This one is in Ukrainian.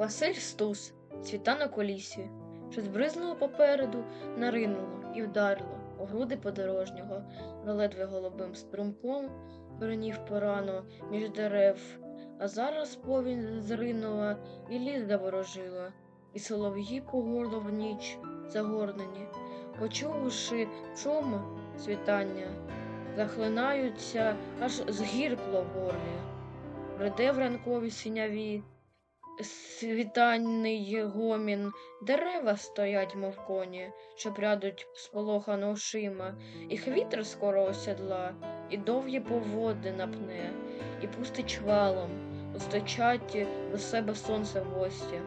Василь Стус, світанок у лісі, що збризнуло попереду, наринуло і вдарило у груди подорожнього, ледве голубим струмком перенів порану між дерев, а зараз повінь зринула і ліс заворожила, і солов'ї по горло в ніч загорнені, почувши шум світання, захлинаються, аж в горлі. Бреде в ранкові синяві, світанний гомін, дерева стоять, мов коні, що прядуть сполохано ушима, і хвітер скоро осядла, і довгі поводи напне, і пустить валом, устачать до себе сонце в гості.